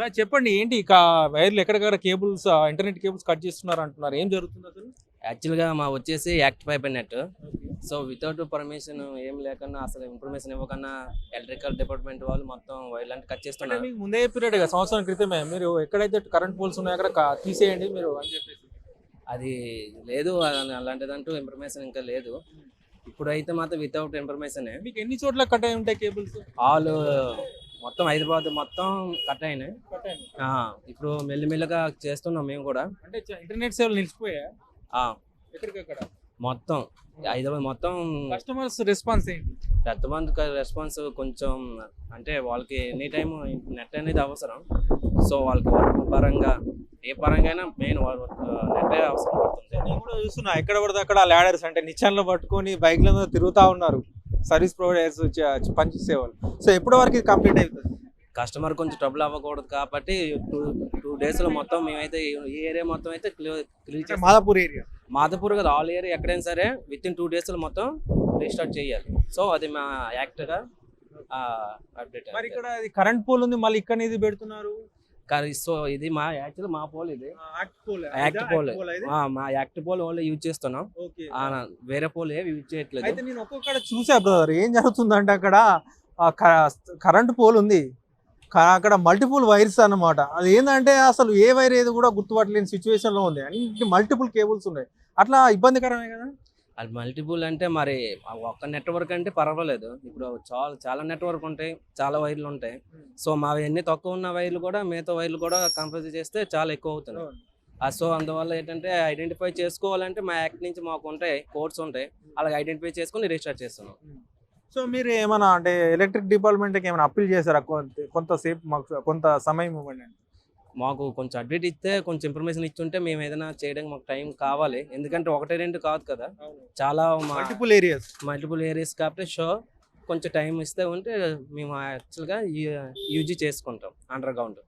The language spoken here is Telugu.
చెప్పండి ఏంటి ఇక వైర్లు ఎక్కడికక్కడ కేబుల్స్ ఇంటర్నెట్ కేబుల్స్ కట్ చేస్తున్నారు అంటున్నారు. ఏం జరుగుతుంది అసలు? యాక్చువల్గా మా వచ్చేసి ACT fibernet so without permission ఏం లేకుండా అసలు ఇన్ఫర్మేషన్ ఇవ్వకుండా ఎలక్ట్రికల్ డిపార్ట్మెంట్ వాళ్ళు మొత్తం వైర్లు అంటే కట్ చేస్తున్నారు. మీకు ముందే పీరియడ్ కదా సంవత్సరం క్రితమే మీరు ఎక్కడైతే కరెంట్ పోల్స్ ఉన్నాయో అక్కడ తీసేయండి మీరు అని చెప్పేసి. అది లేదు అలా- అలాంటిదంటూ ఇన్ఫర్మేషన్ ఇంకా లేదు. ఇప్పుడైతే మాత్రం వితౌట్ ఇన్ఫర్మేషన్ మీకు ఎన్ని చోట్ల కట్ అయి ఉంటాయి కేబుల్స్? ఆల్ మొత్తం హైదరాబాద్ మొత్తం కట్ అయినాయి. ఆ, ఇప్పుడు మెల్లిమెల్లిగా చేస్తున్నాం మేము కూడా. అంటే చ- ఇంటర్నెట్ సేవలు నిలిచిపోయా ఆ, ఎక్కడికక్కడ? మొత్తం హైదరాబాద్ మొత్తం కస్టమర్స్ రెస్పాన్స్ ఏంటి? పెద్ద మంది రెస్పాన్స్ కొంచెం అంటే వాళ్ళకి ఎనీ టైం నెట్ అనేది అవసరం. సో వాళ్ళకి వర్క్ పరంగా ఏ పరంగా అయినా మెయిన్ నెట్ అవసరం పడుతుంది. నేను కూడా చూస్తున్నా ఎక్కడ పడితే అక్కడ లాడర్స్ అంటే నిచ్చాన్లో పట్టుకొని బైక్ల మీద తిరుగుతా ఉన్నారు. సర్వీస్ ప్రొవైడర్స్ పనిచేసే వాళ్ళు సో ఎప్పటి వరకు ఇది కంప్లీట్ అవుతుంది కస్టమర్ కొంచెం ట్రబుల్ అవ్వకూడదు కాబట్టి టూ టూ డేస్లో మొత్తం మేమైతే ఈ- ఏరియా మొత్తం అయితే క్లియర్ మాదాపూర్ ఏరియా? మాధపూర్ కదా ఆల్ ఏరియా ఎక్కడైనా సరే విత్ ఇన్ టూ డేస్లో మొత్తం రీస్టార్ట్ చేయాలి. సో అది మా యాక్ట్గా అప్డేట్ మరి ఇక్కడ కరెంట్ పోల్ ఉంది మళ్ళీ ఇక్కడ ఇది పెడుతున్నారు? సో ఇది మా యాక్చువల్ మా పోల్ ఇది. ACT pole. మా యాక్ట్ పోల్ ఓన్లీ యూజ్ చేస్తున్నాం. వేరే పోల్ ఏవి యూజ్ చేయట్లేదు. అయితే నేను ఒక్కొక్కడ చూసా బ్రదర్. ఏం జరుగుతుందంటే అక్కడ కరెంట్ పోల్ ఉంది. అక్కడ మల్టిపుల్ వైర్స్ అన్నమాట. అది ఏంటంటే అసలు ఏ వైర్ ఏది కూడా గుర్తుపట్టలేని సిచ్యువేషన్లో ఉంది. అన్ని మల్టిపుల్ కేబుల్స్ ఉన్నాయి. అట్లా ఇబ్బందికరమే కదా? అది మల్టిపుల్ అంటే మరి ఒక్క నెట్వర్క్ అంటే పర్వాలేదు. ఇప్పుడు చాలా చాలా నెట్వర్క్ ఉంటాయి చాలా వైర్లు ఉంటాయి. సో మా ఎన్ని తక్కువ ఉన్న వైర్లు కూడా మిగతా వైర్లు కూడా కంపేర్ చేస్తే చాలా ఎక్కువ అవుతుంది. ఆ, సో అందువల్ల ఏంటంటే ఐడెంటిఫై చేసుకోవాలంటే మా యాక్ట్ నుంచి మాకు ఉంటాయి కోడ్స్ ఉంటాయి. అలాగే ఐడెంటిఫై చేసుకొని రీస్టార్ట్ చేస్తున్నాం. సో మీరు ఏమైనా అంటే ఎలక్ట్రిక్ డిపార్ట్మెంట్కి ఏమైనా అప్పీల్ చేశారా? కొంత కొంతసేపు మాకు కొంత సమయం ఇవ్వండి. మాకు కొంచెం అప్డేట్ ఇస్తే కొంచెం ఇన్ఫర్మేషన్ ఇచ్చుంటే మేము ఏదైనా చేయడానికి మాకు టైం కావాలి. ఎందుకంటే ఒకటి రెండు కాదు కదా. చాలా మల్టిపుల్ ఏరియాస్ మల్టిపుల్ ఏరియాస్ కాబట్టి షో కొంచెం టైం ఇస్తే ఉంటే మేము యాక్చువల్గా యూజీ చేసుకుంటాం అండర్ గ్రౌండ్